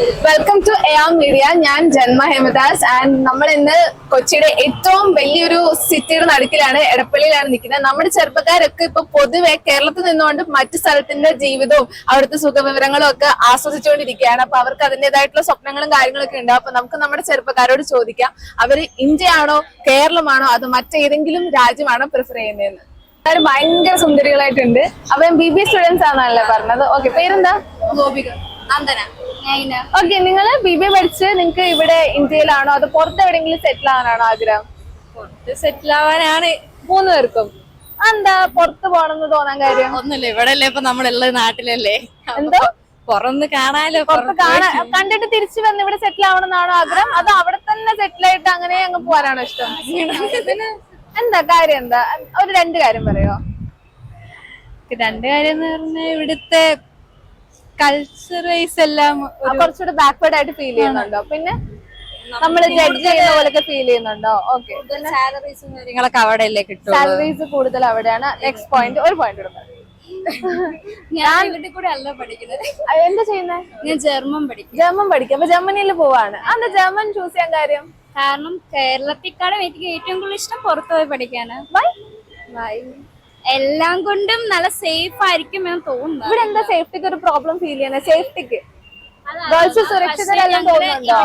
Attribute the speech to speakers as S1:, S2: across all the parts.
S1: Welcome to എയാം media ഞാൻ ജന്മ ഹേമദാസ് and നമ്മൾ ഇന്ന് കൊച്ചിയുടെ ഏറ്റവും വലിയൊരു സിറ്റിയുടെ നടുക്കിലാണ് എടപ്പള്ളിയിലാണ് നിൽക്കുന്നത്. നമ്മുടെ ചെറുപ്പക്കാരൊക്കെ ഇപ്പൊ പൊതുവെ കേരളത്തിൽ നിന്നുകൊണ്ട് മറ്റു സ്ഥലത്തിന്റെ ജീവിതവും അവിടുത്തെ സുഖവിവരങ്ങളും ഒക്കെ ആസ്വദിച്ചുകൊണ്ടിരിക്കുകയാണ്. അപ്പൊ അവർക്ക് അതിന്റെതായിട്ടുള്ള സ്വപ്നങ്ങളും കാര്യങ്ങളൊക്കെ ഉണ്ട്. അപ്പൊ നമുക്ക് നമ്മുടെ ചെറുപ്പക്കാരോട് ചോദിക്കാം അവർ ഇന്ത്യയാണോ കേരളമാണോ അത് മറ്റേതെങ്കിലും രാജ്യമാണോ പ്രിഫർ ചെയ്യുന്നതെന്ന്? അവർ ഭയങ്കര സുന്ദരികളായിട്ടുണ്ട്. അപ്പൊ ബി ബി സ്റ്റുഡൻസ് ആണല്ലേ പറഞ്ഞത്? ഓക്കെ പേരെന്താ? ഗോപിക
S2: നന്ദന. നൈന
S1: ഓക്കെ നിങ്ങൾ ബി ബി എ പഠിച്ച് നിങ്ങൾക്ക് ഇവിടെ ഇന്ത്യയിലാണോ? അത് പുറത്ത് എവിടെയെങ്കിലും സെറ്റിൽ ആവാനാണോ ആഗ്രഹം?
S2: പുറത്ത് സെറ്റിൽ ആവാനാണ്
S1: മൂന്ന് പേർക്കും. എന്താ പുറത്ത് പോകണമെന്ന് തോന്നാൻ കാര്യം?
S2: ഒന്നുമില്ല ഇവിടെ അല്ലേ ഇപ്പൊ നമ്മളെല്ലാം നാട്ടിലല്ലേ?
S1: എന്തോ?
S2: പുറന്ന് കാണാലോ
S1: പുറത്ത് കാണാൻ കണ്ടിട്ട് തിരിച്ചു വന്ന് ഇവിടെ സെറ്റിൽ ആവണമെന്നാണോ ആഗ്രഹം? അത് അവിടെ തന്നെ സെറ്റിൽ ആയിട്ട് അങ്ങനെ അങ്ങ് പോകാനാണോ ഇഷ്ടം? എന്താ കാര്യം? എന്താ? ഒരു രണ്ട് കാര്യം പറയോ?
S2: രണ്ട് കാര്യം എന്ന് പറഞ്ഞാൽ ഇവിടുത്തെ കൾച്ചർ വൈസ് എല്ലാം
S1: കുറച്ചുകൂടെ ബാക്ക്വേർഡ് ആയിട്ട് ഫീൽ ചെയ്യുന്നുണ്ടോ? പിന്നെ നമ്മൾ ജഡ്ജ് ചെയ്യുന്ന പോലൊക്കെ ഫീൽ ചെയ്യുന്നുണ്ടോ? ഓക്കെ
S2: സാലറീസും കാര്യങ്ങളൊക്കെ അവിടെ അല്ലേ കിട്ടും
S1: സാലറീസ് കൂടുതൽ അവിടെയാണ്. നെക്സ്റ്റ് പോയിന്റ് ഒരു പോയിന്റ് കൊടുക്കാം
S2: ഞാൻ ഇവിടെ കൂടെ അല്ല പഠിക്കുന്നത്.
S1: എന്താ ചെയ്യുന്നത്
S2: ഞാൻ ജർമ്മൻ പഠിക്കും.
S1: ജർമ്മൻ പഠിക്കും. അപ്പൊ ജർമ്മനിയിൽ പോവാണ്. അന്ന് ജർമ്മൻ ചൂസ് ചെയ്യാൻ കാര്യം?
S2: കാരണം കേരളത്തിക്കാളും എനിക്ക് ഏറ്റവും കൂടുതൽ ഇഷ്ടം പുറത്തുപോയി പഠിക്കാനാണ്. ബൈ
S1: Why?
S2: എല്ലാം കൊണ്ടും നല്ല സേഫ് ആയിരിക്കും എന്ന് തോന്നുന്നു.
S1: ഇവിടെ എന്താ സേഫ്റ്റിക്ക് ഒരു പ്രോബ്ലം ഫീൽ ചെയ്യുന്നത് സേഫ്റ്റിക്ക് ഗേൾസ് സുരക്ഷിതരെല്ലാം തോന്നുന്നുണ്ടോ?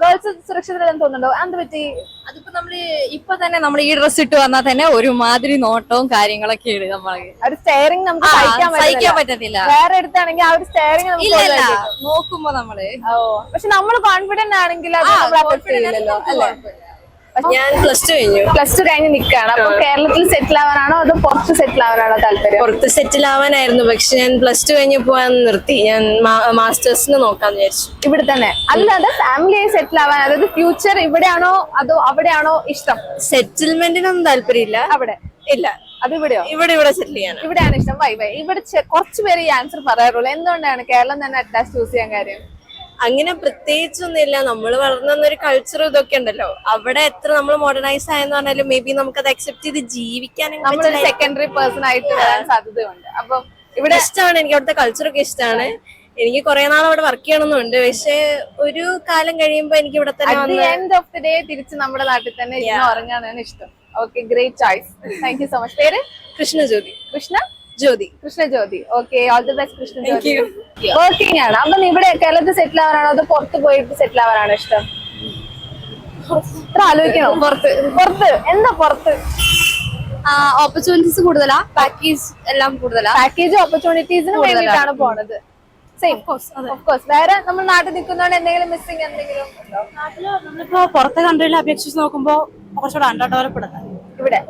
S1: ഗേൾസ് സുരക്ഷിതരെല്ലാം തോന്നുന്നുണ്ടോ? എന്ത് പറ്റി?
S2: അതിപ്പോ നമ്മൾ ഇപ്പൊ തന്നെ നമ്മൾ ഈ ഡ്രസ് ഇട്ട് വന്നാൽ തന്നെ ഒരുമാതിരി നോട്ടവും കാര്യങ്ങളൊക്കെയാണ് നമ്മൾ.
S1: ഒരു സ്റ്റെയറിംഗ് നമുക്ക് സഹിക്കാൻ
S2: പറ്റത്തില്ല.
S1: വേറെ എടുത്താണെങ്കിൽ ആ ഒരു സ്റ്റെയറിംഗ് നമുക്ക്
S2: നോക്കുമ്പോ നമ്മൾ.
S1: ഓ പക്ഷെ നമ്മൾ കോൺഫിഡന്റ് ആണെങ്കിൽ അത് നമ്മൾ ചെയ്യില്ലല്ലോ അല്ലേ?
S3: ഞാൻ പ്ലസ് ടു കഴിഞ്ഞു.
S1: പ്ലസ് ടു കഴിഞ്ഞ് നിൽക്കുകയാണ് അപ്പൊ കേരളത്തിൽ സെറ്റിൽ ആവാനാണോ അതോ പുറത്ത് സെറ്റിൽ ആവാനാണോ താല്പര്യം?
S3: പുറത്ത് സെറ്റിൽ ആവാനായിരുന്നു. പക്ഷെ ഞാൻ പ്ലസ് ടു കഴിഞ്ഞ് പോവാൻ നിർത്തി. ഞാൻ മാസ്റ്റേഴ്സിന് നോക്കാന്ന് വിചാരിച്ചു.
S1: ഇവിടെ തന്നെ. അല്ലാതെ ഫാമിലിയായി സെറ്റിൽ ആവാൻ അതായത് ഫ്യൂച്ചർ ഇവിടെയാണോ അതോ അവിടെയാണോ ഇഷ്ടം?
S3: സെറ്റിൽമെന്റിനൊന്നും താല്പര്യമില്ല.
S1: അവിടെ?
S3: ഇല്ല.
S1: അത് ഇവിടെയോ?
S3: ഇവിടെ ഇവിടെ സെറ്റിൽ ചെയ്യാൻ
S1: ഇവിടെയാണ് ഇഷ്ടം. വൈ വൈ ഇവിടെ ചെ- കുറച്ച് പേര് ഈ ആൻസർ പറയാറുള്ളൂ. എന്തുകൊണ്ടാണ് കേരളം തന്നെ അറ്റാച്ച് ചൂസ് ചെയ്യാൻ കാര്യം?
S3: അങ്ങനെ പ്രത്യേകിച്ചൊന്നുമില്ല. നമ്മൾ വളർന്ന ഒരു കൾച്ചർ ഇതൊക്കെ ഉണ്ടല്ലോ. അവിടെ എത്ര നമ്മൾ മോഡേണൈസ് ആയെന്ന് പറഞ്ഞാലും മേ ബി നമുക്ക് അത് അക്സെപ്റ്റ് ചെയ്ത് ജീവിക്കാൻ
S1: നമ്മളൊരു സെക്കൻഡറി പേഴ്സൺ ആയിട്ട് വരാൻ സാധ്യതയുണ്ട്. അപ്പൊ ഇവിടെ
S3: ഇഷ്ടമാണ് എനിക്ക് അവിടുത്തെ കൾച്ചറൊക്കെ ഇഷ്ടമാണ് എനിക്ക് കുറെ നാൾ അവിടെ വർക്ക് ചെയ്യണമെന്നുണ്ട് പക്ഷെ ഒരു കാലം കഴിയുമ്പോ എനിക്ക് ഇവിടെ തന്നെ
S1: എൻഡ് ഓഫ് ദി ഡേ തിരിച്ച് നമ്മുടെ നാട്ടിൽ തന്നെ ഉറങ്ങാനാണ് ഇഷ്ടം. Okay great choice thank you so much പേര്? Krishna
S3: Jyothi
S1: Krishna? Jyothi. Okay all the best Krishna Jyothi. Working ആണ്. അപ്പൊ ഇവിടെ കേരളത്തിൽ സെറ്റിൽ ആവാനാണോ അതോ പുറത്ത് പോയിട്ട് സെറ്റിൽ ആവാനാണോ ഇഷ്ടം? ആലോചിക്കണോ? പുറത്ത്. പുറത്ത്. എന്താ പുറത്ത്?
S2: ഓപ്പർച്യൂണിറ്റീസ് കൂടുതലാ? പാക്കേജ് എല്ലാം കൂടുതലാ?
S1: പാക്കേജ് ഓപ്പർച്യൂണിറ്റീസിന് വേണ്ടിയിട്ടാണ് പോണത്. സെയിം ഓഫ് കോഴ്സ് വേറെ നമ്മൾ നാട്ടിൽ നിൽക്കുന്നോണ്ട് എന്തെങ്കിലും മിസ്സിംഗ് എന്തെങ്കിലും
S4: നമ്മളിപ്പോ പുറത്തെ കൺട്രിയിലെ അപേക്ഷിച്ച് നോക്കുമ്പോ കുറച്ചുകൂടെ അണ്ടർ ഡെവലപ്ഡ്
S1: ഇവിടെ.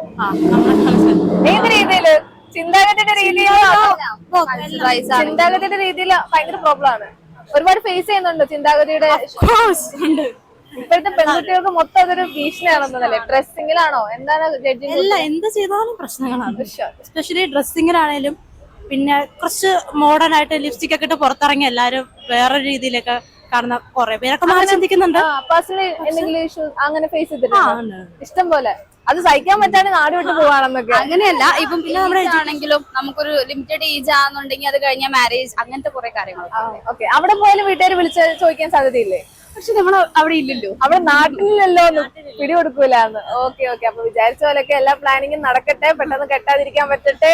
S1: ഏത് രീതിയിൽ? ചിന്താഗതിയുടെ രീതിയിലോ ചിന്താഗതിയുടെ രീതിയിൽ ഭയങ്കര പ്രോബ്ലം ആണ്. ഒരുപാട് ഫേസ് ചെയ്യുന്നുണ്ടോ ചിന്താഗതിയുടെ. ഇപ്പോഴത്തെ പെൺകുട്ടികൾക്ക് മൊത്തം അതൊരു ഭീഷണിയാണെന്നല്ലേ? ഡ്രസ്സിംഗിലാണോ എന്താണ് ജഡ്ജിങ്
S4: അല്ല എന്ത് ചെയ്താലും പ്രശ്നങ്ങളാണ്. എസ്പെഷ്യലി ഡ്രസ്സിങ്ങിലാണേലും പിന്നെ കുറച്ച് മോഡേൺ ആയിട്ട് ലിപ്സ്റ്റിക് ഒക്കെ ഇട്ട് പുറത്തിറങ്ങി എല്ലാരും വേറെ രീതിയിലൊക്കെ കാണുന്ന കുറെ പേരൊക്കെ മാറി ചിന്തിക്കുന്നുണ്ട്.
S1: പേഴ്സണലി എന്തെങ്കിലും ഇഷ്യൂ അങ്ങനെ ഫേസ് ചെയ്തിട്ടുണ്ട്? ഇഷ്ടം പോലെ. അത് സഹിക്കാൻ പറ്റാതെ നാട് വിട്ട് പോവാണെന്നൊക്കെ.
S2: അങ്ങനെയല്ല ഇപ്പം പിന്നെ നമ്മുടെ ആണെങ്കിലും നമുക്കൊരു ലിമിറ്റഡ് ഏജ് ആണെന്നുണ്ടെങ്കിൽ അത് കഴിഞ്ഞാൽ മാരേജ് അങ്ങനത്തെ കുറെ കാര്യങ്ങൾ
S1: ഓക്കെ അവിടെ പോയാലും വീട്ടുകാർ വിളിച്ച് ചോദിക്കാൻ സാധ്യതയില്ലേ?
S2: പക്ഷെ നമ്മൾ അവിടെ ഇല്ലല്ലോ.
S1: അവിടെ നാട്ടിലല്ലോ പിടി കൊടുക്കൂലെന്ന് ഓക്കെ ഓക്കെ അപ്പൊ വിചാരിച്ച പോലൊക്കെ എല്ലാ പ്ലാനിങ്ങും നടക്കട്ടെ പെട്ടെന്ന് കെട്ടാതിരിക്കാൻ പറ്റട്ടെ.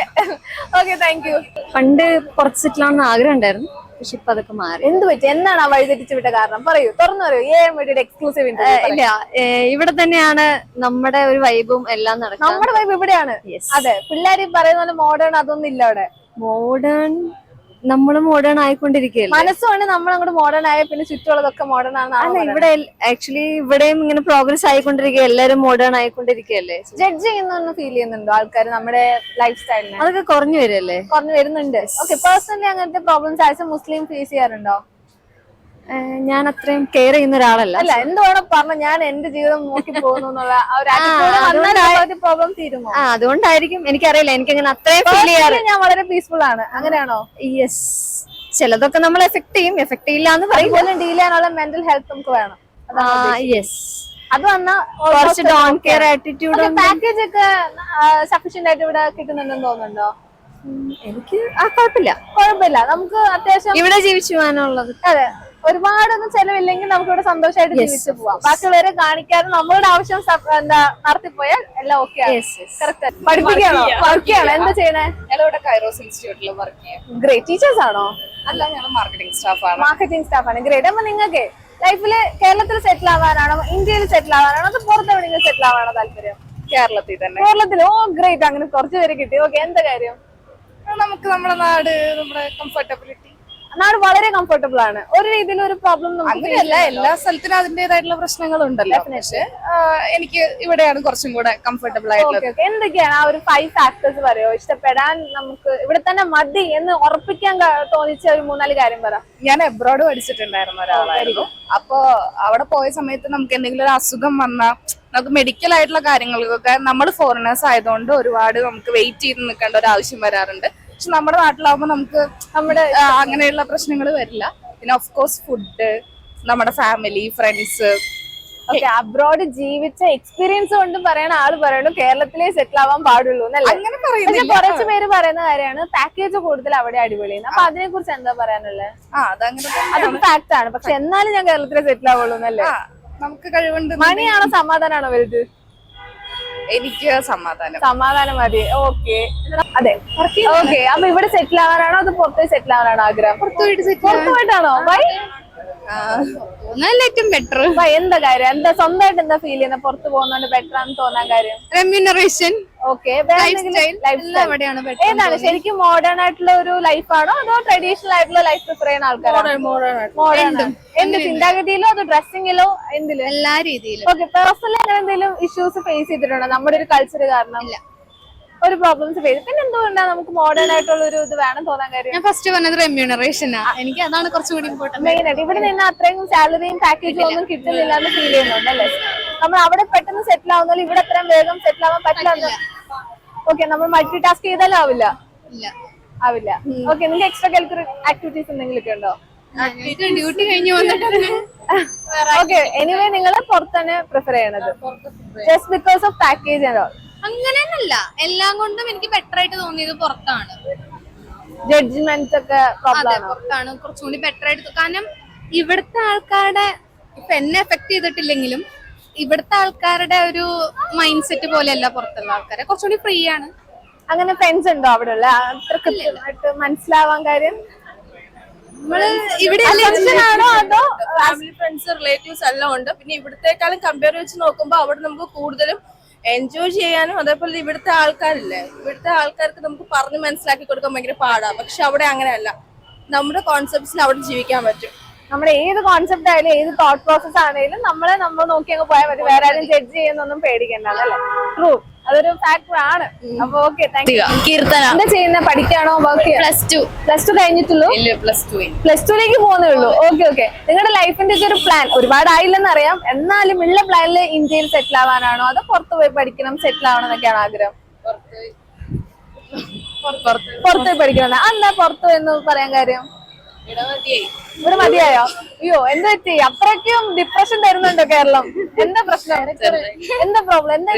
S1: ഓക്കെ താങ്ക് യു
S5: പണ്ട് കുറച്ചിട്ടാണെന്ന് ആഗ്രഹം ഉണ്ടായിരുന്നു. പക്ഷെ ഇപ്പൊ അതൊക്കെ മാറി.
S1: എന്ത് പറ്റി? എന്താണ് ആ വഴിതെറ്റിച്ച് വിട്ട കാരണം? പറയൂ. തുറന്നു പറയൂ. ഏ വേണ്ടിയുടെ എക്സ്ക്ലൂസീവ്
S5: ഇല്ല ഇവിടെ തന്നെയാണ് നമ്മുടെ ഒരു വൈബും എല്ലാം നടക്കുന്നത്
S1: നമ്മുടെ വൈബ് ഇവിടെയാണ്. അതെ. പിള്ളേര് പറയുന്ന പോലെ മോഡേൺ അതൊന്നും ഇല്ല അവിടെ.
S5: മോഡേൺ നമ്മൾ മോഡേൺ ആയിക്കൊണ്ടിരിക്കുകയല്ലേ?
S1: മനസ്സുമാണ് നമ്മൾ അങ്ങോട്ട് മോഡേൺ ആയ പിന്നെ ചുറ്റുമുള്ളതൊക്കെ മോഡേൺ ആണ് അല്ല
S5: ഇവിടെ ആക്ച്വലി ഇവിടെയും ഇങ്ങനെ പ്രോഗ്രസ് ആയിക്കൊണ്ടിരിക്കുക എല്ലാരും മോഡേൺ ആയിക്കൊണ്ടിരിക്കുകയല്ലേ?
S1: ജഡ്ജ് ചെയ്യുന്ന ഫീൽ ചെയ്യുന്നുണ്ടോ ആൾക്കാർ നമ്മുടെ ലൈഫ് സ്റ്റൈലിന്
S5: അതൊക്കെ കുറഞ്ഞു വരുമല്ലേ
S1: കുറഞ്ഞു വരുന്നുണ്ട്. ഓക്കെ പേഴ്സണലി അങ്ങനത്തെ പ്രോബ്ലംസ് ആയിട്ട് മുസ്ലിം ഫേസ് ചെയ്യാറുണ്ടോ?
S5: ഞാൻ അത്രയും കെയർ ചെയ്യുന്ന ഒരാളല്ല.
S1: അല്ല എന്തുവാണോ പറഞ്ഞ ഞാൻ എന്റെ ജീവിതം നോക്കി പോകുന്നു ആ
S5: അതുകൊണ്ടായിരിക്കും എനിക്കറിയില്ല. എനിക്ക് അങ്ങനെ അത്രയും ഫീൽ ചെയ്യാറ്.
S1: ഞാൻ വളരെ പീസ്ഫുൾ ആണ്. അങ്ങനെയാണോ?
S5: യെസ് ചിലതൊക്കെ നമ്മൾ എഫക്ട് ചെയ്യും. എഫക്ട് ചെയ്യില്ല എന്ന് പറയും.
S1: ഡീൽ ചെയ്യാനുള്ള മെന്റൽ ഹെൽത്ത് നമുക്ക് വേണം.
S5: യെസ്
S1: അത് വന്ന
S5: കുറച്ച് ഡോൺ കെയർ ആറ്റിറ്റ്യൂഡ്
S1: പാക്കേജ് ഒക്കെ സഫീഷ്യന്റ് ആയിട്ട് ഇവിടെ കിട്ടുന്നുണ്ടെന്ന് തോന്നുന്നുണ്ടോ?
S5: എനിക്ക് ആ കുഴപ്പമില്ല.
S1: കുഴപ്പമില്ല. നമുക്ക് അത്യാവശ്യം
S5: ഇവിടെ ജീവിച്ചു പോകാനുള്ളത്.
S1: അതെ. ഒരുപാടൊന്നും ചെലവില്ലെങ്കിൽ നമുക്ക് ഇവിടെ സന്തോഷമായിട്ട് ജീവിച്ചു പോവാം. ബാക്കിയുള്ളവരെ കാണിക്കാതെ നമ്മളുടെ ആവശ്യം എന്താ നടത്തിപ്പോയാൽ എല്ലാം ഓക്കെ കറക്റ്റ് പഠിപ്പിക്കുകയാണോ? വർക്ക് ചെയ്യണോ എന്താ ചെയ്യണേ?
S2: ഞങ്ങളിവിടെ കൈറോസ് ഇൻസ്റ്റിറ്റ്യൂട്ടിൽ വർക്ക് ചെയ്യാം.
S1: ഗ്രേറ്റ് ടീച്ചേഴ്സ് ആണോ?
S2: അല്ല ഞങ്ങൾ മാർക്കറ്റിംഗ് സ്റ്റാഫാണ്
S1: മാർക്കറ്റിംഗ് സ്റ്റാഫാണ് ഗ്രേറ്റ് അപ്പൊ നിങ്ങൾക്ക് ലൈഫിൽ കേരളത്തിൽ സെറ്റിൽ ആവാനാണോ? ഇന്ത്യയിൽ സെറ്റിൽ ആവാനാണോ? അത് പുറത്ത് എവിടെയെങ്കിലും സെറ്റിൽ ആവാനോ താല്പര്യം?
S2: കേരളത്തിൽ തന്നെ.
S1: കേരളത്തിൽ? ഓ ഗ്രേറ്റ് അങ്ങനെ കുറച്ച് പേര് കിട്ടി. ഓക്കെ എന്താ കാര്യം?
S2: നമുക്ക് നമ്മുടെ നാട് നമ്മുടെ കംഫർട്ടബിലിറ്റി
S1: നാട് വളരെ കംഫർട്ടബിൾ ആണ്. ഒരു രീതിയിൽ ഒരു പ്രോബ്ലം
S2: അങ്ങനെയല്ല എല്ലാ സ്ഥലത്തിനും അതിന്റേതായിട്ടുള്ള പ്രശ്നങ്ങളുണ്ടല്ലോ പക്ഷേ എനിക്ക് ഇവിടെയാണ് കുറച്ചും കൂടെ കംഫർട്ടബിൾ ആയിട്ടുള്ളത്.
S1: എന്തൊക്കെയാണ് ആ ഒരു ഫൈവ് ഫാക്ടേഴ്സ് പറയോ? ഇഷ്ടപ്പെടാൻ നമുക്ക് ഇവിടെ തന്നെ മതി എന്ന് ഉറപ്പിക്കാൻ തോന്നിച്ച ഒരു മൂന്നാൽ കാര്യം പറ.
S2: ഞാൻ എബ്രോഡ് പഠിച്ചിട്ടുണ്ടായിരുന്ന ഒരാളായിരുന്നു. അപ്പോ അവിടെ പോയ സമയത്ത് നമുക്ക് എന്തെങ്കിലും ഒരു അസുഖം വന്നാൽ നമുക്ക് മെഡിക്കൽ ആയിട്ടുള്ള കാര്യങ്ങൾക്കൊക്കെ നമ്മൾ ഫോറിനേഴ്സ് ആയതുകൊണ്ട് ഒരുപാട് നമുക്ക് വെയിറ്റ് ചെയ്ത് നിൽക്കേണ്ട ഒരു ആവശ്യം വരാറുണ്ട്. പക്ഷെ നമ്മുടെ നാട്ടിലാവുമ്പോൾ നമുക്ക് നമ്മുടെ അങ്ങനെയുള്ള പ്രശ്നങ്ങൾ വരില്ല. പിന്നെ ഓഫ് കോഴ്സ് ഫുഡ് നമ്മുടെ ഫാമിലി ഫ്രണ്ട്സ്
S1: അബ്രോഡ് ജീവിച്ച എക്സ്പീരിയൻസ് കൊണ്ടും പറയണ ആൾ പറയണു. കേരളത്തിലേ സെറ്റിൽ ആവാൻ പാടുള്ളൂ
S2: അങ്ങനെ
S1: പക്ഷെ കുറച്ച് പേര് പറയുന്ന കാര്യമാണ്. പാക്കേജ് കൂടുതൽ അവിടെ അടിപൊളിയാണ്. അപ്പൊ അതിനെ കുറിച്ച് എന്താ പറയാനുള്ളത് അത് ഫാക്ട് ആണ്. പക്ഷെ എന്നാലും ഞാൻ കേരളത്തിലെ സെറ്റിൽ ആവുള്ളൂ എന്നല്ലേ?
S2: നമുക്ക് കഴിവുണ്ട്
S1: മണിയാണോ സമാധാനാണോ വലുത്?
S2: എനിക്ക് സമാധാനം.
S1: സമാധാനം മതി. ഓക്കെ. അതെ. ഓക്കെ. അപ്പൊ ഇവിടെ സെറ്റിൽ ആവാനാണോ? അത് പുറത്ത് സെറ്റിൽ ആവാനാണോ ആഗ്രഹം? പുറത്തു പോയിട്ടാണോ ബൈ
S2: ഒന്നല്ല ഏറ്റവും ബെറ്റർ
S1: എന്താ കാര്യം? എന്താ സ്വന്തമായിട്ട് എന്താ ഫീൽ ചെയ്യുന്നത് പുറത്തു പോകുന്നോണ്ട് ബെറ്റർ ആണെന്ന് തോന്നാൻ കാര്യം?
S2: റെമ്യൂണറേഷൻ
S1: ഓക്കെ ഏതാണ്? ശരിക്കും മോഡേൺ ആയിട്ടുള്ള ഒരു ലൈഫാണോ അതോ ട്രഡീഷണൽ ആയിട്ടുള്ള ലൈഫ് പ്രിഫർ ചെയ്യുന്ന ആൾക്കാരാണ്? എന്ത് ചിന്താഗതിയിലോ അതോ ഡ്രസ്സിംഗിലോ എന്തിലും?
S2: എല്ലാ രീതിയിലും.
S1: ഓക്കെ പേഴ്സണലി അങ്ങനെ എന്തെങ്കിലും ഇഷ്യൂസ് ഫേസ് ചെയ്തിട്ടുണ്ടോ? നമ്മുടെ ഒരു കൾച്ചർ കാരണം? ഒരു പ്രോബ്ലംസ് ഫേസ് പിന്നെ എന്തുകൊണ്ടാണ് നമുക്ക് മോഡേൺ ആയിട്ടുള്ള ഒരു ഇത് വേണം തോന്നാൻ കാര്യം?
S2: ഞാൻ ഫസ്റ്റ് പറഞ്ഞത് റെമ്യൂണറേഷൻ എനിക്ക് അതാണ് കുറച്ചുകൂടി ഇമ്പോർട്ടന്റ്
S1: മെയിൻ ആയിട്ട് ഇവിടെ നിന്ന് അത്രയും സാലറിയും പാക്കേജും ഒന്നും കിട്ടുന്നില്ല എന്ന് ഫീൽ ചെയ്യുന്നുണ്ട് അല്ലേ? നമ്മൾ അവിടെ പെട്ടെന്ന് സെറ്റിൽ ആവുന്നില്ല ഇവിടെ അത്രയും വേഗം സെറ്റിൽ ആവാൻ പറ്റില്ല ഓക്കെ നമ്മൾ മൾട്ടി ടാസ്ക് ചെയ്താലും ആവില്ല. ആവില്ല. ഓക്കെ നിങ്ങൾക്ക് എക്സ്ട്രാ കരിക്കുലർ ആക്ടിവിറ്റീസ് എന്തെങ്കിലും ഒക്കെ ഉണ്ടോ?
S2: ഡ്യൂട്ടി കഴിഞ്ഞു വന്നിട്ട്
S1: ഓക്കെ എനിവേ നിങ്ങൾ പുറത്തന്നെ പ്രിഫർ ചെയ്യണത്. Just because of package and ആണോ
S2: അങ്ങനെയൊന്നല്ല. എല്ലാം കൊണ്ടും എനിക്ക് ബെറ്റർ ആയിട്ട് തോന്നിയത് പുറത്താണ്.
S1: ജഡ്ജ്മെന്റ്സ് ഒക്കെ
S2: അതെ പുറത്താണ്. കുറച്ചുകൂടി ബെറ്റർ ആയിട്ട് കാരണം ഇവിടുത്തെ ആൾക്കാരുടെ ഇപ്പൊ എന്നെ എഫക്ട് ചെയ്തിട്ടില്ലെങ്കിലും ഇവിടുത്തെ ആൾക്കാരുടെ ഒരു മൈൻഡ് സെറ്റ് പോലെയല്ല പുറത്തുള്ള ആൾക്കാരെ. കുറച്ചുകൂടി ഫ്രീ ആണ്.
S1: അങ്ങനെ ഫ്രണ്ട്സ് ഉണ്ടോ അവിടെ ഉള്ള അത്ര കൃത്യമായിട്ട് മനസ്സിലാവാൻ കാര്യം?
S2: നമ്മൾ ഇവിടെ
S1: ആണോ അതോ
S3: ഫാമിലി ഫ്രണ്ട്സ് റിലേറ്റീവ്സ് എല്ലാം ഉണ്ട്. പിന്നെ ഇവിടത്തെക്കാളും കമ്പയർ വെച്ച് നോക്കുമ്പോൾ അവിടെ നമുക്ക് കൂടുതലും എൻജോയ് ചെയ്യാനും അതേപോലെ ഇവിടുത്തെ ആൾക്കാരില്ലേ? ഇവിടുത്തെ ആൾക്കാർക്ക് നമുക്ക് പറഞ്ഞ് മനസ്സിലാക്കി കൊടുക്കാൻ ഭയങ്കര പാടാണ് പക്ഷെ അവിടെ അങ്ങനെയല്ല. നമ്മുടെ കോൺസെപ്റ്റ്സിൽ അവിടെ ജീവിക്കാൻ പറ്റും.
S1: നമ്മുടെ ഏത് കോൺസെപ്റ്റ് ആയാലും ഏത് തോട്ട് പ്രോസസ് ആണെങ്കിലും നമ്മളെ നമ്മൾ നോക്കി അങ്ങ് പോയാൽ മതി. വേറെ ആരും ജഡ്ജ് ചെയ്യുന്നൊന്നും പേടിക്കണ്ട അല്ലേ ട്രൂ അതൊരു ഫാക്ടർ ആണ്. അപ്പൊ ഓക്കെ
S3: കീർത്തന.
S1: എന്താ ചെയ്യുന്ന? പഠിക്കാണോ? Work
S2: plus two
S1: plus two കഴിഞ്ഞിട്ടുള്ളൂ?
S2: പ്ലസ് ടു
S1: പ്ലസ് ടുലേക്ക് പോകുന്നേ ഉള്ളൂ. ഓക്കെ ഓക്കെ നിങ്ങളുടെ ലൈഫിന്റെ ഒക്കെ ഒരു പ്ലാൻ ഒരുപാടായില്ലെന്ന് അറിയാം. എന്നാലും ഉള്ള പ്ലാനിൽ ഇന്ത്യയിൽ സെറ്റിൽ ആവാനാണോ? അതോ പുറത്ത് പോയി പഠിക്കണം സെറ്റിൽ ആവണം എന്നൊക്കെയാണ് ആഗ്രഹം? പുറത്ത് പോയി. പഠിക്കണം എന്താ പുറത്ത് എന്ന് പറയാൻ കാര്യം? ഇവിടെ മതിയായോ? അയ്യോ എന്താ പറ്റി അത്രയ്ക്കും ഡിപ്രഷൻ തരുന്നുണ്ടോ കേരളം? എന്താ പ്രശ്നം? എന്താ പ്രോബ്ലം എന്താ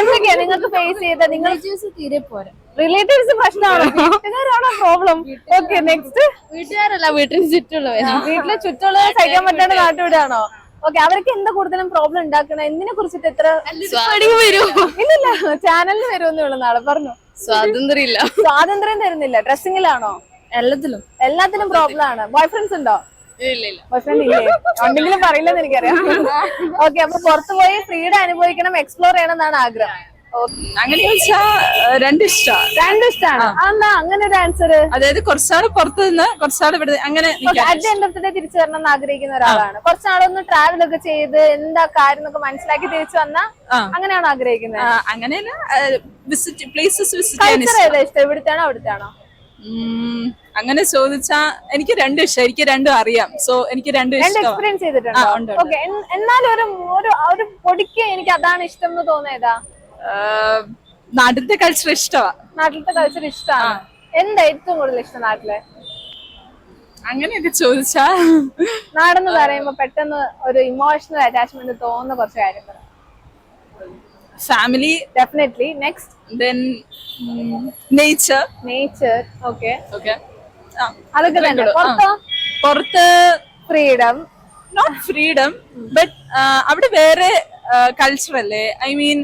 S1: എന്തൊക്കെയാ നിങ്ങൾക്ക് ഫേസ് ചെയ്ത നിങ്ങൾ
S2: തീരെ പോരാ.
S1: റിലേറ്റീവ്സ് പ്രശ്നമാണോ? വീട്ടുകാരാണോ പ്രോബ്ലം ഓക്കെ നെക്സ്റ്റ്
S2: വീട്ടുകാരല്ല വീട്ടിന് ചുറ്റുള്ള
S1: വീട്ടിലെ ചുറ്റുള്ള സഹിക്കാൻ പറ്റാണ്ട് നാട്ടുവിടാണോ ഓക്കെ അവർക്ക് എന്താ കൂടുതലും പ്രോബ്ലം ഉണ്ടാക്കണ? എന്തിനെ കുറിച്ചിട്ട് എത്ര ഇല്ലില്ല ചാനലിന് വരുമെന്നേ ഉള്ളൂ നാളെ. പറഞ്ഞു.
S2: സ്വാതന്ത്ര്യം ഇല്ല
S1: സ്വാതന്ത്ര്യം തരുന്നില്ല. ഡ്രസ്സിങ്ങിലാണോ
S2: എല്ലാത്തിലും.
S1: എല്ലാത്തിലും പ്രോബ്ലം ആണ്. ബോയ്ഫ്രണ്ട്സ് ഉണ്ടോ?
S2: ഇല്ല ഇല്ല?
S1: ഉണ്ടെങ്കിലും പറയില്ലെന്ന് എനിക്കറിയാം. ഓക്കെ അപ്പൊ പുറത്തു പോയി ഫ്രീഡം അനുഭവിക്കണം എക്സ്പ്ലോർ ചെയ്യണം എന്നാണ് ആഗ്രഹം.
S6: അങ്ങനെ ചോദിച്ചാ ഏഹ്, രണ്ടും ഇഷ്ടാ
S1: രണ്ടും ഇഷ്ടമാണ് അങ്ങനെ ഒരു ആൻസർ
S6: അതായത് കുറച്ചാൾ പുറത്തു നിന്ന് കുറച്ചാൾ ഇവിടെ അങ്ങനെ നിൽക്കാൻ
S1: at end of the day തിരിച്ചു വരണം എന്ന് ആഗ്രഹിക്കുന്ന ഒരാളാണ്. കുറച്ചാളൊന്ന് ട്രാവൽ ഒക്കെ ചെയ്ത് എന്താ കാര്യം എന്നൊക്കെ മനസ്സിലാക്കി തിരിച്ചു വന്നാ അങ്ങനെയാണ് ആഗ്രഹിക്കുന്നത്?
S6: അങ്ങനെയല്ല വിസിറ്റ് പ്ലേസസ് വിസിറ്റ്
S1: ഇഷ്ടം. ഇവിടുത്തെയാണോ അവിടുത്തെയാണോ
S6: ഉം, അങ്ങനെ ചോദിച്ചാ എനിക്ക് രണ്ടും ഇഷ്ടം എനിക്ക് രണ്ടും അറിയാം. സോ എനിക്ക് രണ്ടും
S1: രണ്ട്
S6: ഇഷ്ടമാണ്
S1: എക്സ്പീരിയൻസ്
S6: ആ,
S1: ചെയ്തിട്ടുണ്ടോ
S6: ഉണ്ട്, ഉണ്ട്.
S1: ഓക്കെ എന്നാലും ഒരു ഒരു ഒരു പൊടിക്ക് എനിക്ക് അതാണ് ഇഷ്ടം എന്ന് തോന്നിയതാ
S6: നാട്ടിലത്തെ കൾച്ചർ ഇഷ്ടമാ
S1: നാട്ടിലത്തെ കൾച്ചർ ഇഷ്ടമാണ്. എന്താ ഏറ്റവും കൂടുതൽ ഇഷ്ടം നാട്ടിലെ?
S6: അങ്ങനെയൊക്കെ ചോദിച്ചാ.
S1: നാടെന്ന് പറയുമ്പോ പെട്ടെന്ന് ഒരു ഇമോഷണൽ അറ്റാച്ച്മെന്റ് തോന്നുന്ന കുറച്ച് കാര്യങ്ങൾ
S6: family
S1: definitely next
S6: then nature
S1: nature okay
S6: okay
S1: അതൊക്കെ തന്നെ. പുറത്തോ?
S6: പുറത്ത്
S1: ഫ്രീഡം
S6: നോട്ട് ഫ്രീഡം ബട്ട് അവിടെ വേറെ കൾച്ചർ അല്ലേ? I mean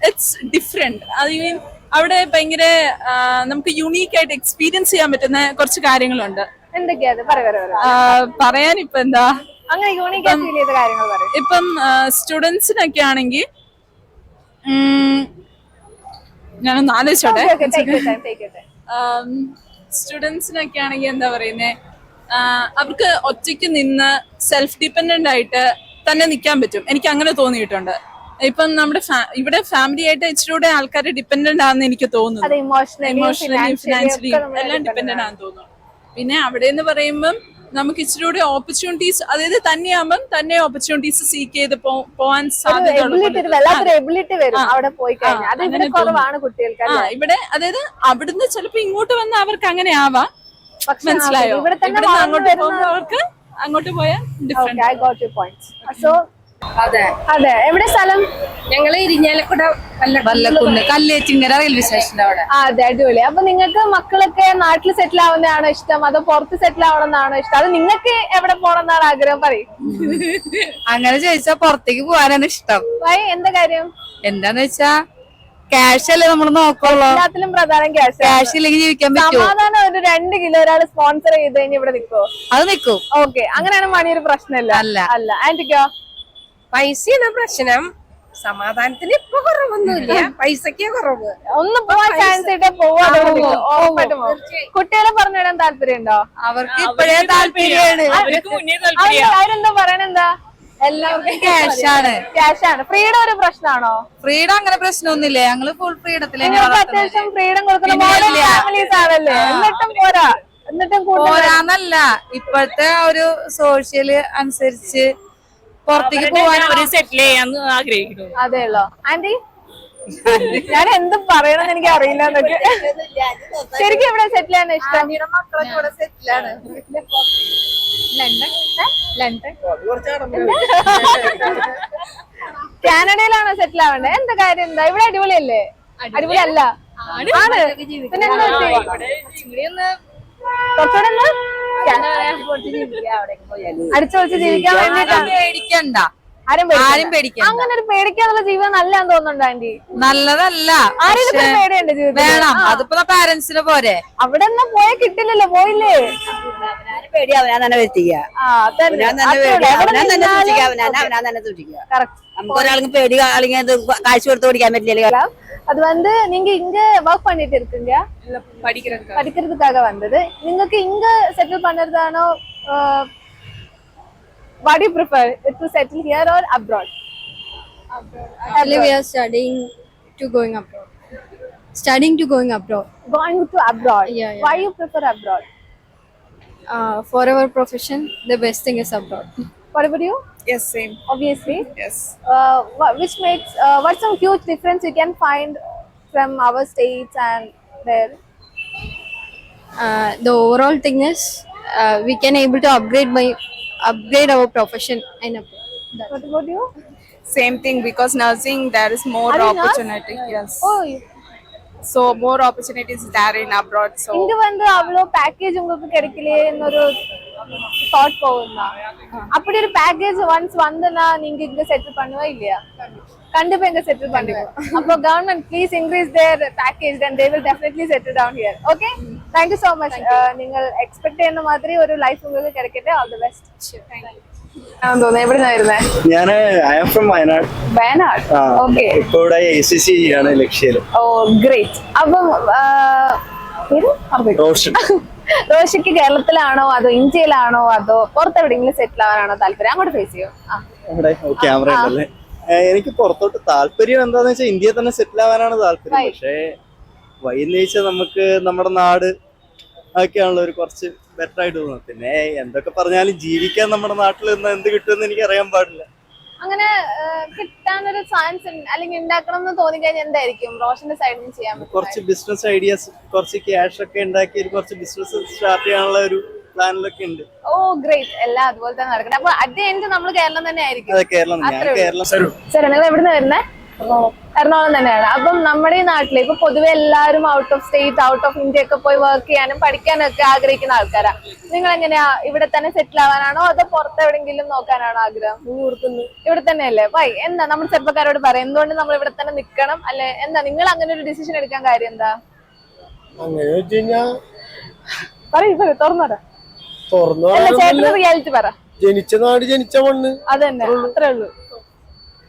S6: it's different I mean അവിടെ ഭയങ്കര നമുക്ക് യുണീക്ക് ആയിട്ട് എക്സ്പീരിയൻസ് ചെയ്യാൻ പറ്റുന്ന കുറച്ച് കാര്യങ്ങളുണ്ട്.
S1: എന്തൊക്കെയാ
S6: പറയാൻ ഇപ്പൊ എന്താ
S1: അങ്ങനെ യൂണിക് ഫീൽ ചെയ്ത കാര്യങ്ങൾ പറയും.
S6: ഇപ്പം സ്റ്റുഡൻസിനൊക്കെ ആണെങ്കിൽ ഞാനൊന്ന് ആലോചിച്ചോട്ടെ. സ്റ്റുഡൻസിനൊക്കെ ആണെങ്കിൽ എന്താ പറയുന്നേ അവർക്ക് ഒറ്റയ്ക്ക് നിന്ന് സെൽഫ് ഡിപ്പെൻഡന്റ് ആയിട്ട് തന്നെ നിൽക്കാൻ പറ്റും. എനിക്ക് അങ്ങനെ തോന്നിയിട്ടുണ്ട്. ഇപ്പം നമ്മുടെ ഇവിടെ ഫാമിലി ആയിട്ട് ഇച്ചിരി കൂടെ ആൾക്കാർ ഡിപ്പെൻഡന്റ് ആണെന്ന് എനിക്ക് തോന്നുന്നു.
S1: ഇമോഷണലി
S6: ഫിനാൻഷ്യലി എല്ലാം ഡിപ്പെൻഡന്റ് ആണെന്ന് തോന്നുന്നു. പിന്നെ അവിടെ എന്ന് പറയുമ്പം നമുക്ക് ഇച്ചിരി കൂടെ ഓപ്പർച്യൂണിറ്റീസ് അതായത് തന്നെയാകുമ്പം തന്നെ ഓപ്പർച്യൂണിറ്റീസ് സീക്ക് ചെയ്ത് പോവാൻ സാധ്യത
S1: ഇവിടെ
S6: അതായത് അവിടുന്ന് ചിലപ്പോ ഇങ്ങോട്ട് വന്ന അവർക്ക് അങ്ങനെ ആവാം. മനസ്സിലായോ? ഇവിടുന്ന് അങ്ങോട്ട് പോകുമ്പോൾ അവർക്ക് അങ്ങോട്ട് പോയാൽ ഡിഫറെന്റ്
S1: സോ
S7: അതെ.
S1: അതെ. എവിടെ സ്ഥലം?
S7: ഞങ്ങൾ ഇരിഞ്ഞാലക്കുട
S8: വല്ലക്കുന്ന്. കല്ലേച്ചിങ്ങര റെയിൽവേ സ്റ്റേഷന്റെ അവിടെ.
S1: അതെ അടിപൊളി. അപ്പൊ നിങ്ങൾക്ക് മക്കളൊക്കെ നാട്ടിൽ സെറ്റിൽ ആവുന്നതാണോ ഇഷ്ടം? അതോ പുറത്ത് സെറ്റിൽ ആവണമെന്നാണോ ഇഷ്ടം? അത് നിങ്ങൾക്ക് എവിടെ പോണെന്നാണ് ആഗ്രഹം? പറയും.
S8: അങ്ങനെ ചോദിച്ചാ പുറത്തേക്ക് പോകാനാണ് ഇഷ്ടം.
S1: എന്താ കാര്യം?
S8: എന്താന്ന് വെച്ചാ ക്യാഷ് അല്ലേ നമ്മൾ നോക്കുള്ളൂ.
S1: എല്ലാത്തിലും പ്രധാനം ക്യാഷ്
S8: ക്യാഷ് ഇല്ലെങ്കിൽ ജീവിക്കാൻ പറ്റുമോ?
S1: സമാധാനം ഒരു രണ്ട് കിലോ ഒരാൾ സ്പോൺസർ ചെയ്ത് കഴിഞ്ഞാൽ ഇവിടെ നിൽക്കോ
S8: അത് നിൽക്കും
S1: ഓക്കെ അങ്ങനെയാണ് മണി ഒരു പ്രശ്നമല്ല.
S8: അല്ല.
S1: അല്ല. ആന്റിക്കോ
S7: പൈസയാണ് പ്രശ്നം. സമാധാനത്തിന് ഇപ്പൊ കുറവൊന്നുമില്ല പൈസക്ക് കുറവ്.
S1: ഒന്ന് പോവാൻ ചാൻസ്. കുട്ടികളെ പറഞ്ഞിടാൻ താല്പര്യം ഉണ്ടോ
S8: അവർക്ക് ഇപ്പോഴേ താല്പര്യമാണ്.
S1: അവരെന്താ പറയണെന്താ? എല്ലാവർക്കും
S8: ക്യാഷ് ആണ്.
S1: ക്യാഷ് ആണ്. ഫ്രീഡം ഒരു പ്രശ്നമാണോ
S8: ഫ്രീഡം അങ്ങനെ പ്രശ്നമൊന്നുമില്ല ഞങ്ങൾ ഫുൾ ഫ്രീഡത്തിൽ
S1: അത്യാവശ്യം ഫ്രീഡം കൊടുക്കുന്ന ഫാമിലീസ് ആണല്ലേ. എന്നിട്ടും പോരാ. എന്നിട്ടും
S8: പോരാന്നല്ല. ഇപ്പോഴത്തെ ഒരു സോഷ്യൽ അനുസരിച്ച് പുറത്തേക്ക് പോവാൻ ഒരു
S9: സെറ്റിൽ ചെയ്യാന്ന് ആഗ്രഹിക്കുന്നു.
S1: അതേ ഉള്ളോ ആന്റി ഞാൻ എന്ത് പറയണമെന്ന് എനിക്ക് അറിയില്ല എന്നൊക്കെ. ശരിക്കും എവിടെ സെറ്റിൽ ആണ് ഇഷ്ടം.
S8: മക്കളൊക്കെ ഇവിടെ സെറ്റിലാണ്
S1: ലണ്ടൻ ഏ? ലണ്ടൻ കാനഡയിലാണോ സെറ്റിൽ ആവേണ്ടത് എന്താ കാര്യം? എന്താ? ഇവിടെ അടിപൊളിയല്ലേ? അടിപൊളിയല്ല. ആണ്. പിന്നെ എന്താ? കുറച്ചുകൂടെ അടിച്ചൊളിച്ച് ജീവിക്കാൻ
S8: വേണ്ടിട്ടാ.
S1: ആരും
S8: ആരും പേടിക്കണ്ട.
S1: അങ്ങനെ ഒരു പേടിക്കാന്നുള്ള ജീവിതം നല്ലതാന്ന് തോന്നുന്നുണ്ടോ ആന്റി
S8: നല്ലതല്ല
S1: ആരെങ്കിലും
S8: പക്ഷേ
S1: പേടിയുണ്ട് ജീവിതത്തിൽ
S8: വേണം അതിപ്പോ പാരന്റ്സിന് പോരെ
S1: അവിടെ ഒന്നും പോയാൽ കിട്ടില്ലല്ലോ പോയില്ലേ
S10: പേടി അവനാൻ തന്നെ വരുത്തിക്കുക
S1: ആ തന്നെ
S10: അവനാൻ തന്നെ പേടി അവനാൻ തന്നെ സൂക്ഷിക്കുക അവനാൻ അവനാൻ തന്നെ സൂക്ഷിക്കുക നമുക്ക് ഒരാൾക്ക് പേടി അല്ലെങ്കിൽ ഇത് കാഴ്ച കൊടുത്ത് ഓടിക്കാൻ പറ്റില്ല
S1: அது வந்து நீங்க இங்க ஒர்க் பண்ணிட்டு இருக்கீங்க
S6: പഠിക്കുന്നത്
S1: படிக்கிறதுக்காக வந்தது നിങ്ങൾക്ക് இங்க செட்டில் பண்றதானோ What do you prefer to settle here or abroad? Abroad.
S11: Actually, we are studying to going abroad. Studying to going abroad.
S1: Going to abroad.
S11: Yeah. yeah.
S1: Why you prefer abroad?
S11: Uh, for our profession, the best thing is abroad.
S1: What about you?
S6: Yes, same.
S1: Obviously.
S6: Yes.
S1: Uh, which makes uh, what's some huge difference you can find from our states and there?
S11: Uh, the overall thing is uh, we can able to upgrade my upgrade our profession and upgrade.
S1: What about you?
S6: Same thing because nursing there is more
S1: Are nurse?
S6: opportunity. Yes.
S1: Oh.
S6: So more opportunities there in abroad. So
S1: இங்க வந்து அவ்வளோ package உங்களுக்கு கிடைக்கலையேன்னு ஒரு thought போகும்தான் அப்படி ஒரு package once வந்தனா நீங்க இங்க settle பண்ணுவா இல்லையா கண்டிப்பா இங்க செட்டில் பண்ணுவோம் அப்போ government please increase their package then they will definitely settle down here okay thank you so much നിങ്ങൾ എക്സ്പെക്ട് ചെയ്യുന്ന മാതിരി ഒരു ലൈഫ് നിങ്ങൾക്ക് കിടക്കട്ടെ ഓൾ ദി ബെസ്റ്റ് തോന്നുന്നു എവിടെ വരുന്നേ
S12: ഞാൻ I'm from Wayanad
S1: Wayanad
S12: ആ
S1: ഓക്കെ
S12: ഇപ്പൊ ഇവിടെ എ സി സി ആണ് ലക്ഷ്യം
S1: ഓ ഗ്രേറ്റ് അപ്പം ആ, പേര് മറന്നുപോയി.
S12: റോഷൻ
S1: റോഷിക്ക് കേരളത്തിലാണോ അതോ ഇന്ത്യയിലാണോ അതോ പുറത്തെവിടെയെങ്കിലും സെറ്റിൽ ആവാനാണോ താല്പര്യം അങ്ങോട്ട് ഫേസ് ചെയ്യോ ആ
S12: അവിടെ ക്യാമറ ഉണ്ടല്ലേ ഏ, എനിക്ക് പുറത്തോട്ട് താല്പര്യം എന്താന്ന് വെച്ചാൽ ഇന്ത്യയിൽ തന്നെ സെറ്റിൽ ആവാനാണ് താല്പര്യം. പക്ഷേ വൈകുന്നേച്ച നമുക്ക് നമ്മുടെ നാട് ഒക്കെയാണല്ലോ ഒരു കുറച്ച് ബെറ്റർ ആയിട്ട് തോന്നുന്നത്. പിന്നെ എന്തൊക്കെ പറഞ്ഞാലും ജീവിക്കാൻ നമ്മുടെ നാട്ടിൽ നിന്ന് എന്ത് കിട്ടുമെന്ന് എനിക്ക് അറിയാൻ പാടില്ല.
S1: അങ്ങനെ കിട്ടാനൊരു ചാൻസ് അല്ലെങ്കിൽ ഉണ്ടാക്കണം എന്ന് തോന്നിക്കഴിഞ്ഞാൽ എന്തായിരിക്കും? റോഷന്റെ സൈഡിൽ നിന്ന് ചെയ്യാൻ
S12: കുറച്ച് ബിസിനസ് ഐഡിയാസ് കുറച്ച് ക്യാഷ് ഒക്കെ ഉണ്ടാക്കി കുറച്ച് ബിസിനസ് സ്റ്റാർട്ട് ചെയ്യാനുള്ള ഒരു പ്ലാനിലൊക്കെ ഉണ്ട്.
S1: ഓ ഗ്രേറ്റ് എല്ലാം അതുപോലെ തന്നെ നടക്കട്ടെ. അപ്പൊ അറ്റ് എൻഡ് നമ്മൾ കേരളം തന്നെ ആയിരിക്കും.
S12: അതെ കേരളം ഞാൻ. കേരളം
S1: സാർ നിങ്ങൾ എവിടുന്ന് വരുന്നേ? എറണാകുളം. തന്നെയാണ്. അപ്പം നമ്മുടെ ഈ നാട്ടിലേക്ക് ഇപ്പൊ പൊതുവെ എല്ലാവരും out of state out of India ഒക്കെ പോയി വർക്ക് ചെയ്യാനും പഠിക്കാനും ഒക്കെ ആഗ്രഹിക്കുന്ന ആൾക്കാരാ. നിങ്ങൾ എങ്ങനെയാ ഇവിടെ തന്നെ സെറ്റിൽ ആവാനാണോ അതോ പുറത്ത് എവിടെങ്കിലും നോക്കാനാണോ ആഗ്രഹം? ഇവിടെ തന്നെ. അല്ലേ വൈ എന്താ നമ്മുടെ ചെറുപ്പക്കാരോട് പറയാം. എന്തുകൊണ്ട് നമ്മൾ ഇവിടെ തന്നെ നിക്കണം? അല്ലെ എന്താ നിങ്ങൾ അങ്ങനെ ഒരു ഡിസിഷൻ എടുക്കാൻ കാര്യം എന്താ?
S13: അങ്ങനെ
S1: പറയൂ പറയൂ തുറന്നു റിയാലിറ്റി പറ.
S13: ജനിച്ച നാട് ജനിച്ച മണ്ണ്
S1: അതന്നെ അത്രേ ഉള്ളൂ.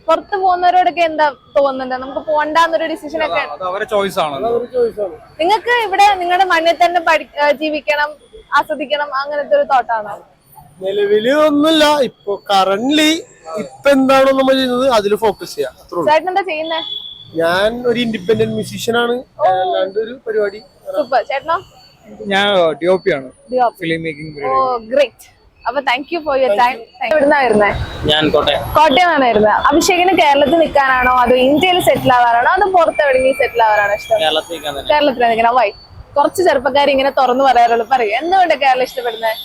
S1: പുറത്ത് പോകുന്നവരോടൊക്കെ എന്താ തോന്നുന്നത് നമുക്ക് പോണ്ടെന്നൊരു ഡിസിഷൻ ഒക്കെ നിങ്ങൾക്ക് ഇവിടെ നിങ്ങളുടെ മണ്ണിൽ തന്നെ ജീവിക്കണം ആസ്വദിക്കണം അങ്ങനത്തെ ഒരു തോട്ടാണോ?
S13: നിലവിൽ ഒന്നുമില്ല. ഇപ്പൊ കറന്റ് ഇപ്പൊ എന്താണോ നമ്മൾ ചെയ്യുന്നത് അതിൽ ഫോക്കസ് ചെയ്യാം.
S1: എന്താ
S13: ഞാൻ ഒരു ഇൻഡിപെൻഡന്റ് മ്യൂസീഷ്യൻ ആണ്. അല്ലാണ്ട് ഒരു പരിപാടി.
S1: സൂപ്പർ. ചേട്ടനോ?
S14: ഞാൻ ഡിഒപി ആണ്. ഫിലിം മേക്കിംഗ്
S1: ഓ ഗ്രേറ്റ് അപ്പൊ thank you for your time എവിടുന്നാ വരുന്നേ?
S15: ഞാൻ കോട്ടയം.
S1: കോട്ടയമാണ് വരുന്നത്. അഭിഷേകിന് കേരളത്തിൽ നിൽക്കാനാണോ? അതോ ഇന്ത്യയിൽ സെറ്റിൽ ആവാനാണോ അതോ പുറത്ത് എവിടെയെങ്കിലും സെറ്റിൽ ആവാനാണോ ഇഷ്ടം?
S15: കേരളത്തിൽ
S1: നിൽക്കണം. വൈ കുറച്ച് ചെറുപ്പക്കാർ ഇങ്ങനെ തുറന്നു പറയാറുള്ളൂ. പറയൂ എന്തുകൊണ്ട് കേരളം ഇഷ്ടപ്പെടുന്നത്?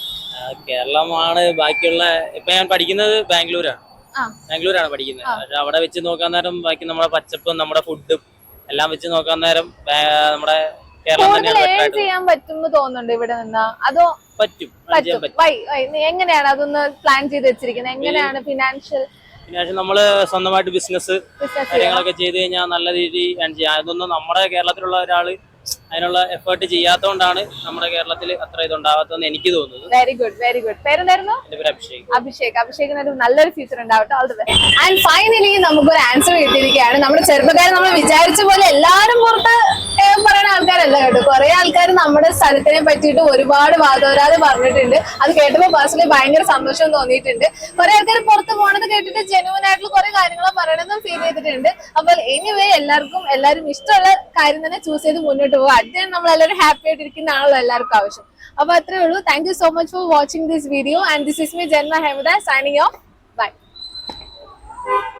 S15: കേരളമാണ് ബാക്കിയുള്ള ഇപ്പൊ ഞാൻ പഠിക്കുന്നത് ബാംഗ്ലൂരാണ്.
S1: ആ.
S15: ബാംഗ്ലൂരാണ് പഠിക്കുന്നത്. പക്ഷെ അവിടെ വെച്ച് നോക്കാൻ നേരം ബാക്കി നമ്മുടെ പച്ചപ്പും നമ്മുടെ ഫുഡും എല്ലാം വെച്ച് നോക്കാൻ നേരം നമ്മുടെ
S1: കൂടുതൽ ഏൺ ചെയ്യാൻ പറ്റും തോന്നുന്നുണ്ട് ഇവിടെ നിന്ന്? അതോ
S15: പറ്റും.
S1: എങ്ങനെയാണ് അതൊന്ന് പ്ലാൻ ചെയ്ത് വെച്ചിരിക്കുന്നത്? എങ്ങനെയാണ് ഫിനാൻഷ്യൽ
S15: ഫിനാൻഷ്യൽ നമ്മൾ സ്വന്തമായിട്ട് ബിസിനസ് കാര്യങ്ങളൊക്കെ ചെയ്ത് കഴിഞ്ഞാൽ നല്ല രീതിയിൽ ചെയ്യാം. അതൊന്നും നമ്മുടെ കേരളത്തിലുള്ള ഒരാൾ അതിനുള്ള എഫേർട്ട് ചെയ്യാത്തോണ്ടാണ് നമ്മുടെ കേരളത്തിൽ അത്ര ഇതുണ്ടാവാത്തതെന്ന് എനിക്ക് തോന്നുന്നത്.
S1: വെരി ഗുഡ് വെരി ഗുഡ് പേരെന്തായിരുന്നു?
S15: എന്റെ പേര് അഭിഷേക്.
S1: അഭിഷേക്. അഭിഷേകിന് ഒരു നല്ലൊരു ഫ്യൂച്ചർ ഉണ്ടാവട്ടെ. All the best and finally നമുക്കൊരു ആൻസർ കിട്ടിയിരിക്കുകയാണ്. നമ്മുടെ ചെറുപ്പക്കാരെ നമ്മൾ വിചാരിച്ച പോലെ എല്ലാവരും പുറത്ത് പറയുന്ന ആൾക്കാരല്ല കേട്ടോ. കുറെ ആൾക്കാർ നമ്മുടെ സ്ഥലത്തിനെ പറ്റിയിട്ട് ഒരുപാട് വാദോരാതെ പറഞ്ഞിട്ടുണ്ട്. അത് കേട്ടപ്പോൾ പേഴ്സണലി ഭയങ്കര സന്തോഷം തോന്നിയിട്ടുണ്ട്. കുറെ ആൾക്കാർ പുറത്ത് പോകണത് കേട്ടിട്ട് ജെനുവൻ ആയിട്ടുള്ള കുറെ കാര്യങ്ങൾ പറയണമെന്നും ഫീൽ ചെയ്തിട്ടുണ്ട്. അപ്പോൾ എനിവേ എല്ലാവർക്കും എല്ലാവരും ഇഷ്ടമുള്ള കാര്യം തന്നെ ചൂസ് ചെയ്ത് മുന്നോട്ട് പോകും നമ്മളെല്ലാവരും നമ്മൾ എല്ലാവരും ഹാപ്പി ആയിട്ടിരിക്കുന്നതാണല്ലോ എല്ലാവർക്കും ആവശ്യം. അപ്പൊ അത്രേ ഉള്ളൂ. Thank you so much for watching this video and this is me ജന്മ ഹെമദ സൈനിങ് ഓഫ് ബൈ